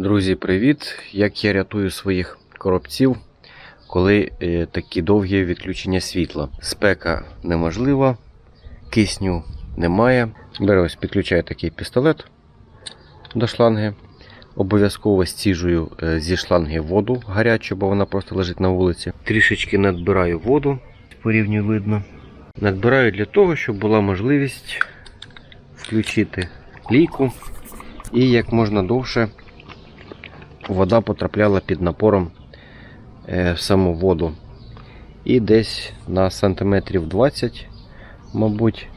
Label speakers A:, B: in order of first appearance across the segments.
A: Друзі, привіт! Як я рятую своїх коробців, коли е, такі довгі відключення світла. Спека неможлива, кисню немає. Беру ось підключаю такий пістолет до шланги. Обов'язково стіжую е, зі шланги воду гарячу, бо вона просто лежить на вулиці. Трішечки надбираю воду, по рівню видно. Надбираю для того, щоб була можливість включити лійку і як можна довше вода потрапляла під напором е, в саму воду. І десь на сантиметрів 20, мабуть,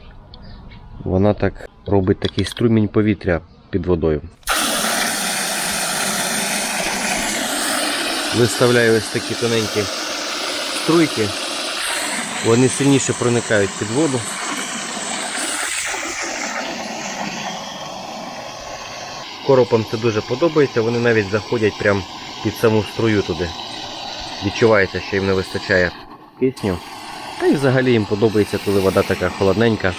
A: вона так робить такий струмінь повітря під водою. Виставляю ось такі тоненькі струйки. Вони сильніше проникають під воду. Коропам це дуже подобається, вони навіть заходять прямо під саму струю туди. Відчувається, що їм не вистачає кисню. Та й взагалі їм подобається, коли вода така холодненька,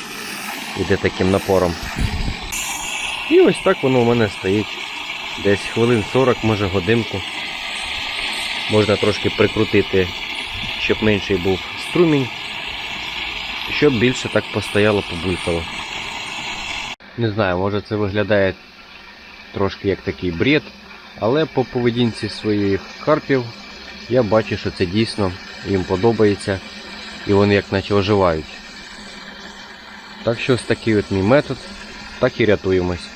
A: іде таким напором. І ось так воно у мене стоїть. Десь хвилин 40, може годинку. Можна трошки прикрутити, щоб менший був струмінь, щоб більше так постояло, побулькало. Не знаю, може це виглядає трошки як такий бред, але по поведінці своїх карпів я бачу, що це дійсно їм подобається і вони як наче оживають. Так що ось такий от мій метод, так і рятуємось.